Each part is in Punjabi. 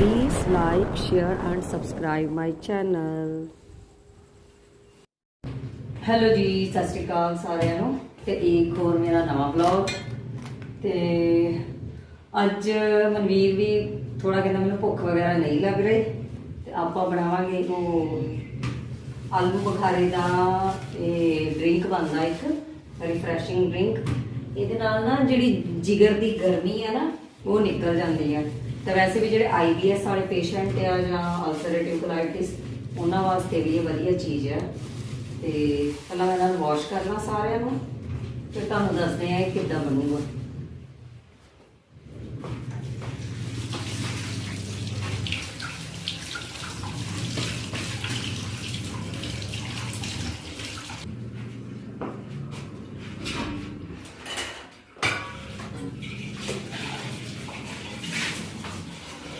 Please like, share and subscribe my channel. Hello ji ਸਤਿ ਸ਼੍ਰੀ ਅਕਾਲ ਸਾਰਿਆਂ ਨੂੰ। ਤੇ ਇੱਕ ਹੋਰ ਮੇਰਾ ਨਵਾਂ ਵਲੌਗ ਤੇ ਅੱਜ ਮਨਵੀਰ ਵੀ ਥੋੜਾ ਕਹਿੰਦਾ ਮੈਨੂੰ ਭੁੱਖ ਵਗੈਰਾ ਨਹੀਂ ਲੱਗ ਰਹੀ। ਤੇ ਆਪਾਂ ਬਣਾਵਾਂਗੇ ਉਹ ਆਲੂ ਬੁਖਾਰੇ ਦਾ ਇਹ ਡਰਿੰਕ ਬਣਦਾ ਇੱਕ ਰਿਫਰੈਸ਼ਿੰਗ ਡਰਿੰਕ ਇਹਦੇ ਨਾਲ ਨਾ ਜਿਹੜੀ ਜਿਗਰ ਦੀ ਗਰਮੀ ਹੈ ਨਾ ਉਹ ਨਿਕਲ ਜਾਂਦੀ ਹੈ ਤਾਂ ਵੈਸੇ ਵੀ ਜਿਹੜੇ ਆਈਬੀਐਸ ਵਾਲੇ ਪੇਸ਼ੈਂਟ ਆ ਜਾਂ ਅਲਸਰੇਟਿਵ ਕੋਲਾਈਟਿਸ ਉਹਨਾਂ ਵਾਸਤੇ ਵੀ ਇਹ ਵਧੀਆ ਚੀਜ਼ ਆ। ਤੇ ਪਹਿਲਾਂ ਮੈਂ ਇਹਨਾਂ ਨੂੰ ਵਾਸ਼ ਕਰਨਾ ਸਾਰਿਆਂ ਨੂੰ, ਫਿਰ ਤੁਹਾਨੂੰ ਦੱਸਦੇ ਆ ਇਹ ਕਿੱਦਾਂ ਬਣੂਗਾ।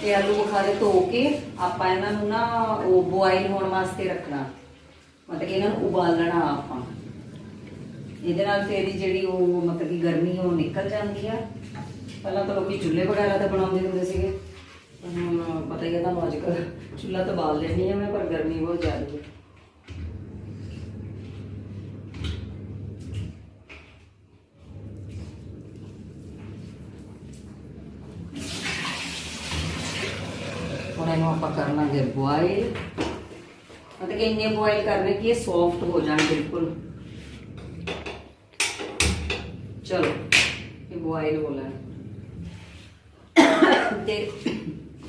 ਇਹ ਆਲੂ ਬੁਖਾਰੇ ਧੋ ਕੇ ਆਪਾਂ ਇਹਨਾਂ ਨੂੰ ਨਾ ਉਹ ਬੋਇਲ ਹੋਣ ਵਾਸਤੇ ਰੱਖਣਾ। ਮਤਲਬ ਕਿ ਇਹਨਾਂ ਨੂੰ ਉਬਾਲਣਾ ਆਪਾਂ। ਇਹਦੇ ਨਾਲ ਫਿਰ ਇਹਦੀ ਜਿਹੜੀ ਉਹ ਮਤਲਬ ਕਿ ਗਰਮੀ ਉਹ ਨਿਕਲ ਜਾਂਦੀ ਆ। ਪਹਿਲਾਂ ਤਾਂ ਲੋਕੀ ਚੁੱਲ੍ਹੇ ਵਗੈਰਾ ਤਾਂ ਬਣਾਉਂਦੇ ਹੁੰਦੇ ਸੀਗੇ। ਹੁਣ ਪਤਾ ਹੀ ਹੈ ਤੁਹਾਨੂੰ ਅੱਜ ਕੱਲ੍ਹ ਚੁੱਲ੍ਹਾ ਤਾਂ ਬਾਲ ਲੈਣੀ ਆ ਮੈਂ, ਪਰ ਗਰਮੀ ਬਹੁਤ ਜ਼ਿਆਦਾ। ਹੈ ਹੁਣ ਇਹਨੂੰ ਆਪਾਂ ਕਰਨਾਗੇ ਬੋਇਲ ਮਤਲਬ ਕਿ ਇੰਨੇ ਬੋਇਲ ਕਰਨੇ ਕਿ ਇਹ ਸੌਫਟ ਹੋ ਜਾਣ ਬਿਲਕੁਲ। ਚਲੋ, ਇਹ ਬੋਇਲ ਹੋ ਲੈਣ। ਤੇ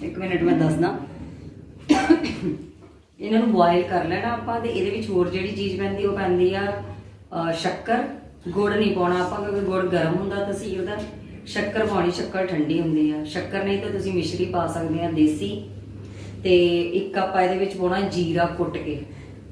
ਇੱਕ ਮਿੰਟ ਮੈਂ ਦੱਸਦਾ। ਇਹਨਾਂ ਨੂੰ ਬੋਇਲ ਕਰ ਲੈਣਾ ਆਪਾਂ ਤੇ ਇਹਦੇ ਵਿੱਚ ਹੋਰ ਜਿਹੜੀ ਚੀਜ਼ ਪੈਂਦੀ ਉਹ ਪੈਂਦੀ ਆ ਸ਼ੱਕਰ। ਗੁੜ ਨਹੀਂ ਪਾਉਣਾ ਆਪਾਂ ਕਿਉਂਕਿ ਗੁੜ ਗਰਮ ਹੁੰਦਾ ਤਸੀਰ ਦਾ ਸ਼ੱਕਰ ਪਾਉਣੀ, ਸ਼ੱਕਰ ਠੰਡੀ ਹੁੰਦੀ ਆ। ਸ਼ੱਕਰ ਨਹੀਂ ਤਾਂ ਤੁਸੀਂ ਮਿਸ਼ਰੀ ਪਾ ਸਕਦੇ ਆ ਦੇਸੀ। ਤੇ ਇੱਕ ਆਪਾਂ ਇਹਦੇ ਵਿੱਚ ਪਾਉਣਾ ਜੀਰਾ ਕੁੱਟ ਕੇ।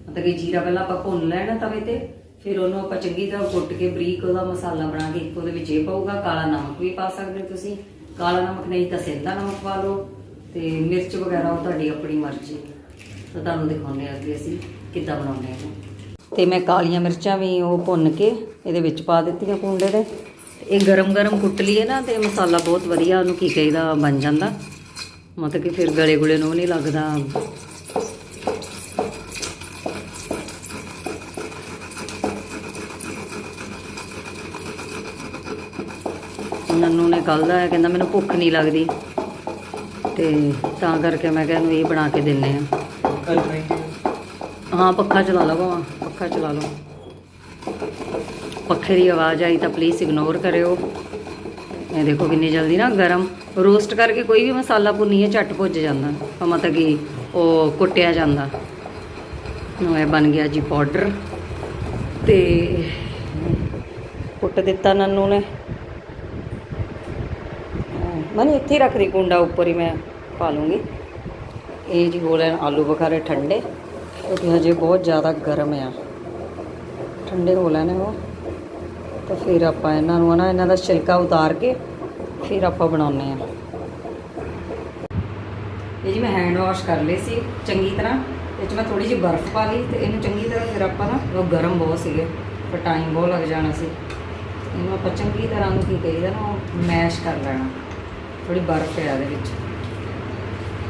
ਮਤਲਬ ਕਿ ਜੀਰਾ ਪਹਿਲਾਂ ਆਪਾਂ ਭੁੰਨ ਲੈਣਾ ਤਵੇ ਤੇ, ਫਿਰ ਉਹਨੂੰ ਆਪਾਂ ਚੰਗੀ ਤਰ੍ਹਾਂ ਕੁੱਟ ਕੇ ਬਰੀਕ ਉਹਦਾ ਮਸਾਲਾ ਬਣਾ ਕੇ ਇੱਕ ਉਹਦੇ ਵਿੱਚ ਇਹ ਪਾਊਗਾ, ਕਾਲਾ ਨਮਕ ਵੀ ਪਾ ਸਕਦੇ ਤੁਸੀਂ। ਕਾਲਾ ਨਮਕ ਨਹੀਂ ਤਾਂ ਸਿੰਦਾ ਨਮਕ ਪਾ ਲਓ ਤੇ ਮਿਰਚ ਵਗੈਰਾ ਉਹ ਤੁਹਾਡੀ ਆਪਣੀ ਮਰਜ਼ੀ। ਤਾਂ ਤੁਹਾਨੂੰ ਦਿਖਾਉਂਦੇ ਆ ਕਿ ਅਸੀਂ ਕਿੱਦਾਂ ਬਣਾਉਂਦੇ ਹਾਂ। ਤੇ ਮੈਂ ਕਾਲੀਆਂ ਮਿਰਚਾਂ ਵੀ ਉਹ ਭੁੰਨ ਕੇ ਇਹਦੇ ਵਿੱਚ ਪਾ ਦਿੱਤੀਆਂ ਕੁੰਡੇ ਦੇ। ਇਹ ਗਰਮ ਗਰਮ ਕੁੱਟ ਲਈਏ ਨਾ ਤੇ ਮਸਾਲਾ ਬਹੁਤ ਵਧੀਆ ਉਹਨੂੰ ਕੀ ਕਹੀਦਾ ਬਣ ਜਾਂਦਾ। ਮਤਲਬ ਕਿ ਫਿਰ ਗਲੇ ਗੁਲੇ ਨੂੰ ਨਹੀਂ ਲੱਗਦਾ। ਨੰਨੂ ਨੇ ਕੱਲ ਦਾ ਕਹਿੰਦਾ ਮੈਨੂੰ ਭੁੱਖ ਨਹੀਂ ਲੱਗਦੀ। ਤੇ ਤਾਂ ਕਰਕੇ ਮੈਂ ਕਿਹਾ ਇਹਨੂੰ ਇਹ ਬਣਾ ਕੇ ਦਿੰਨੇ ਆ। ਹਾਂ ਪੱਖਾ ਚਲਾ ਲਓ ਭਾਵਾਂ ਪੱਖਾ ਚਲਾ ਲਓ। ਪੱਖੇ ਦੀ ਆਵਾਜ਼ ਆਈ ਤਾਂ ਪਲੀਜ਼ ਇਗਨੋਰ ਕਰਿਓ। ਇਹ ਦੇਖੋ ਕਿੰਨੀ ਜਲਦੀ ਨਾ ਗਰਮ ਰੋਸਟ ਕਰਕੇ ਕੋਈ ਵੀ ਮਸਾਲਾ ਭੁੰਨੀਏ ਝੱਟ ਭੁੱਜ ਜਾਂਦਾ। ਤਾਂ ਮਤਲਬ ਕਿ ਉਹ ਕੁੱਟਿਆ ਜਾਂਦਾ। ਨੂੰ ਇਹ ਬਣ ਗਿਆ ਜੀ ਪਾਊਡਰ ਤੇ ਕੁੱਟ ਦਿੱਤਾ ਨੰਨੂ ਨੇ। ਮਨ ਇੱਥੇ ਹੀ ਰੱਖ ਦੇ ਕੁੰਡਾ ਉੱਪਰ ਹੀ ਮੈਂ ਪਾ ਲੂੰਗੀ। ਇਹ ਜੀ ਹੋ ਲੈਣ ਆਲੂ ਬਖਾਰੇ ਠੰਡੇ। ਕਿਉਂਕਿ ਹਜੇ ਬਹੁਤ ਜ਼ਿਆਦਾ ਗਰਮ ਆ। ਠੰਡੇ ਹੋ ਲੈਣੇ ਉਹ। ਤਾਂ ਫਿਰ ਆਪਾਂ ਇਹਨਾਂ ਨੂੰ ਨਾ ਇਹਨਾਂ ਦਾ ਛਿਲਕਾ ਉਤਾਰ ਕੇ ਫਿਰ ਆਪਾਂ ਬਣਾਉਨੇ ਆ ਇਹ ਜੀ ਮੈਂ ਹੈਂਡ ਵਾਸ਼ ਕਰ ਲਈ ਸੀ ਚੰਗੀ ਤਰ੍ਹਾਂ, ਇਹ 'ਚ ਮੈਂ ਥੋੜੀ ਜਿਹੀ ਬਰਫ਼ ਪਾ ਲਈ ਤੇ ਇਹਨੂੰ ਚੰਗੀ ਤਰ੍ਹਾਂ ਫਿਰ ਆਪਾਂ ਨਾ, ਉਹ ਗਰਮ ਬਹੁਤ ਸੀਗੇ ਪਰ ਟਾਈਮ ਬਹੁਤ ਲੱਗ ਜਾਣਾ ਸੀ। ਇਹਨੂੰ ਆਪਾਂ ਚੰਗੀ ਤਰ੍ਹਾਂ ਨੂੰ ਕੀ ਕਹੀਦਾ ਨਾ, ਉਹ ਮੈਸ਼ ਕਰ ਲੈਣਾ। ਥੋੜੀ ਬਰਫ਼ ਹੈ ਇਹਦੇ ਵਿੱਚ।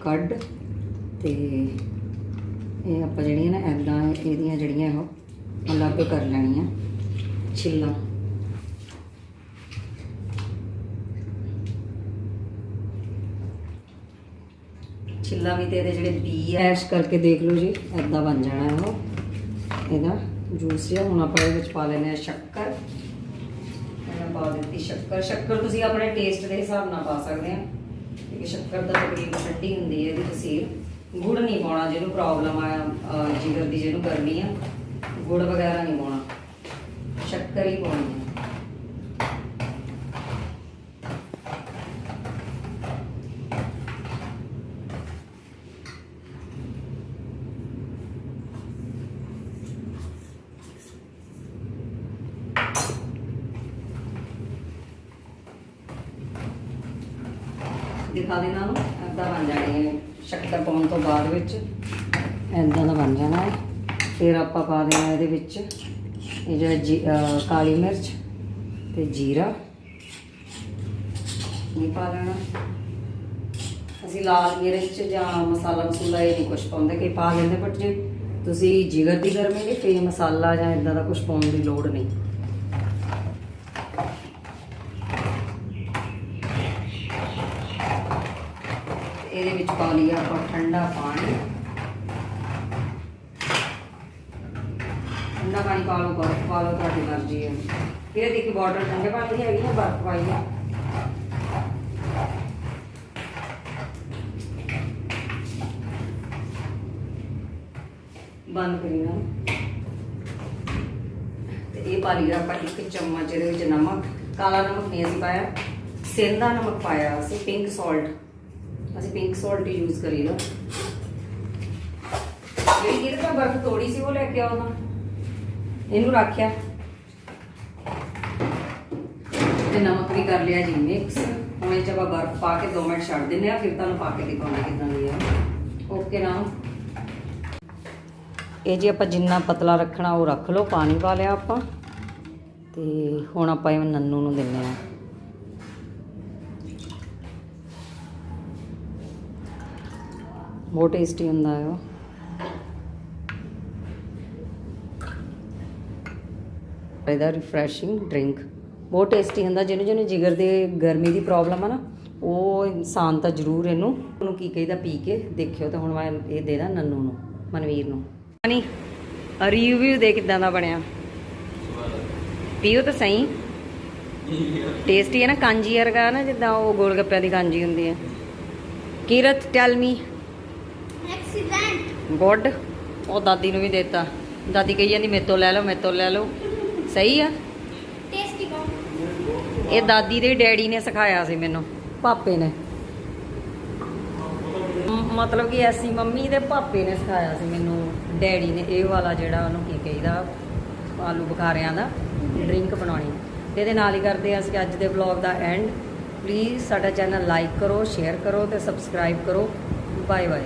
ਕੱਢ ਤੇ ਇਹ ਆਪਾਂ ਜਿਹੜੀਆਂ ਨਾ ਐਦਾਂ ਇਹਦੀਆਂ ਜਿਹੜੀਆਂ ਉਹ ਅਲੱਗ ਕਰ ਲੈਣੀਆਂ। ਛਿੱਲਾਂ। ਛਿੱਲਾ ਵੀ ਤੇ ਇਹਦੇ ਜਿਹੜੇ ਬੀ ਐਸ਼ ਕਰਕੇ ਦੇਖ ਲਓ ਜੀ ਐਦਾਂ ਬਣ ਜਾਣਾ ਹੈ ਉਹ ਇਹਦਾ ਜੂਸ ਜਿਹਾ ਹੁਣ ਆਪਾਂ ਇਹਦੇ ਵਿੱਚ ਪਾ ਲੈਣੇ ਆ ਸ਼ੱਕਰ। ਮੈਂ ਪਾ ਦਿੱਤੀ ਸ਼ੱਕਰ। ਸ਼ੱਕਰ ਤੁਸੀਂ ਆਪਣੇ ਟੇਸਟ ਦੇ ਹਿਸਾਬ ਨਾਲ ਪਾ ਸਕਦੇ ਆ ਕਿਉਂਕਿ ਸ਼ੱਕਰ ਤਾਂ ਤਕਰੀਬਨ ਠੰਡੀ ਹੁੰਦੀ ਹੈ ਇਹਦੀ ਤਸੀਰ ਗੁੜ ਨਹੀਂ ਪਾਉਣਾ ਜਿਹਨੂੰ ਪ੍ਰੋਬਲਮ ਆ ਅਹ, ਜਿਗਰ ਦੀ ਜਿਹਨੂੰ ਗਰਮੀ ਆ ਗੁੜ ਵਗੈਰਾ ਨਹੀਂ ਪਾਉਣਾ। ਸ਼ੱਕਰ ਹੀ ਪਾਉਣੀ ਹੈ। ਦਿਖਾ ਦੇਣਾ ਨੂੰ ਏਦਾਂ ਬਣ ਜਾਣੀ ਹੈ ਸ਼ੱਕਰ ਪਾਉਣ ਤੋਂ ਬਾਅਦ ਵਿੱਚ ਏਦਾਂ ਦਾ ਬਣ ਜਾਣਾ ਹੈ। ਫਿਰ ਆਪਾਂ ਪਾ ਦੇਣਾ ਇਹਦੇ ਵਿੱਚ ਇਹ ਜਿਹੜਾ ਕਾਲੀ ਮਿਰਚ ਤੇ ਜੀਰਾ। ਇਹ ਪਾ ਦੇਣਾ। ਅਸੀਂ ਲਾਲ ਮਿਰਚ ਜਾਂ ਮਸਾਲਾ ਮਸੂਲਾ ਇਹ ਨਹੀਂ ਕੁਝ ਪਾਉਂਦੇ ਕਿ ਪਾ ਲੈਂਦੇ ਬਟ ਜੇ ਤੁਸੀਂ ਜਿਗਰ ਦੀ ਗਰਮੀ ਫੇ ਮਸਾਲਾ ਜਾਂ ਇਦਾਂ ਦਾ ਕੁਝ ਪਾਉਣ ਦੀ ਲੋੜ ਨਹੀਂ। ਇਹਦੇ ਵਿੱਚ ਪਾ ਲਿਆ ਆਪਾਂ ਠੰਡਾ ਪਾਣੀ। ਠੰਡਾ ਪਾਣੀ ਪਾ ਲਓ, ਬਰਫ਼ ਪਾ ਲਓ, ਤੁਹਾਡੀ ਮਰਜ਼ੀ ਹੈ ਫਿਰ ਦੇਖੀ ਬਾਟਲ ਠੰਡੇ ਪਾਣੀ ਦੀ ਹੈਗੀ ਨਾ ਬਰਫ਼ ਪਾਈ ਹੈ ਬੰਦ ਕਰੀ ਨਾ। ਤੇ ਇਹ ਪਾ ਲਿਆ ਆਪਾਂ ਇੱਕ ਚਮਚ ਇਹਦੇ ਵਿੱਚ ਨਮਕ, ਕਾਲਾ ਨਮਕ ਨਹੀਂ ਅਸੀਂ ਪਾਇਆ ਸੇਂਦਾ ਨਮਕ ਪਾਇਆ ਅਸੀਂ ਪਿੰਕ ਸਾਲਟ ਅਸੀਂ ਪਿੰਕ ਸਾਲਟ ਯੂਜ਼ ਕਰੀਦਾ ਜਿਹੜੀ ਇਹਦੇ ਤਾਂ ਬਰਫ਼ ਤੋੜੀ ਸੀ, ਉਹ ਲੈ ਕੇ ਆਓ ਇਹਨੂੰ ਰੱਖਿਆ ਤੇ ਨਮਕ ਵੀ ਕਰ ਲਿਆ ਜੀ ਮਿਕਸ ਹੁਣ ਇਹ 'ਚ ਬਰਫ਼ ਪਾ ਕੇ 2 ਮਿੰਟ ਛੱਡ ਦਿੰਦੇ ਆ, ਫਿਰ ਤੁਹਾਨੂੰ ਪਾ ਕੇ ਦਿਖਾਉਂਦੇ ਕਿਦਾਂ ਦੀ ਆ। ਓਕੇ ਨਾ? ਇਹ ਜੀ ਆਪਾਂ ਜਿੰਨਾ ਪਤਲਾ ਰੱਖਣਾ, ਉਹ ਰੱਖ ਲਓ, ਪਾਣੀ ਪਾ ਲਿਆ ਆਪਾਂ। ਤੇ ਹੁਣ ਆਪਾਂ ਇਹ ਨੰਨੂ ਨੂੰ ਦਿੰਨੇ ਆ। ਬਹੁਤ ਟੇਸਟੀ ਹੁੰਦਾ ਹੈ ਉਹ। ਇਹਦਾ ਰਿਫਰੈਸ਼ਿੰਗ ਡਰਿੰਕ ਬਹੁਤ ਟੇਸਟੀ ਹੁੰਦਾ, ਜਿਹਨੂੰ ਜਿਹਨੂੰ ਜਿਗਰ ਦੇ ਗਰਮੀ ਦੀ ਪ੍ਰੋਬਲਮ ਆ ਨਾ, ਉਹ ਇਨਸਾਨ ਤਾਂ ਜ਼ਰੂਰ ਇਹਨੂੰ, ਉਹਨੂੰ ਕੀ ਕਹੀਦਾ, ਪੀ ਕੇ ਦੇਖਿਓ ਤਾਂ ਹੁਣ ਮੈਂ ਇਹ ਦੇ ਦਾਂ ਨੰਨੂ ਨੂੰ, ਮਨਵੀਰ ਨੂੰ। ਨਹੀਂ ਰਿਵਿਊ ਦੇ ਕਿਦਾਂ ਦਾ ਬਣਿਆ। ਪੀਓ ਤਾਂ ਸਹੀ। ਟੇਸਟੀ ਹੈ ਨਾ, ਕਾਂਜੀ ਵਰਗਾ ਨਾ, ਜਿੱਦਾਂ ਉਹ ਗੋਲ ਗੱਪਿਆਂ ਦੀ ਕਾਂਜੀ ਹੁੰਦੀ ਹੈ। Kirat tell me accident good. ਉਹ ਦਾਦੀ ਨੂੰ ਵੀ ਦਿੱਤਾ। ਦਾਦੀ ਕਹੀ ਜਾਂਦੀ ਮੇਰੇ ਤੋਂ ਲੈ ਲਓ ਮੇਰੇ ਤੋਂ ਲੈ ਲਓ। ਸਹੀ ਆ। ਟੇਸਟੀ ਕੌਣ? ਇਹ ਦਾਦੀ ਦੇ ਡੈਡੀ ਨੇ ਸਿਖਾਇਆ ਸੀ ਮੈਨੂੰ ਪਾਪੇ ਨੇ। ਮਤਲਬ ਕਿ ਐਸੀ ਮੰਮੀ ਦੇ ਪਾਪੇ ਨੇ ਸਿਖਾਇਆ ਸੀ ਮੈਨੂੰ ਡੈਡੀ ਨੇ। ਇਹ ਵਾਲਾ ਜਿਹੜਾ ਉਹਨੂੰ ਕੀ ਕਹੀਦਾ ਆਲੂ ਬੁਖਾਰਿਆਂ ਦਾ ਡਰਿੰਕ ਬਣਾਉਣੀ। ਤੇ ਇਹਦੇ ਨਾਲ ਹੀ ਕਰਦੇ ਹਾਂ ਅਸੀਂ ਅੱਜ ਦੇ ਵਲੌਗ ਦਾ ਐਂਡ ਪਲੀਜ਼ ਸਾਡਾ ਚੈਨਲ ਲਾਈਕ ਕਰੋ ਸ਼ੇਅਰ ਕਰੋ ਤੇ ਸਬਸਕ੍ਰਾਈਬ ਕਰੋ। Bye bye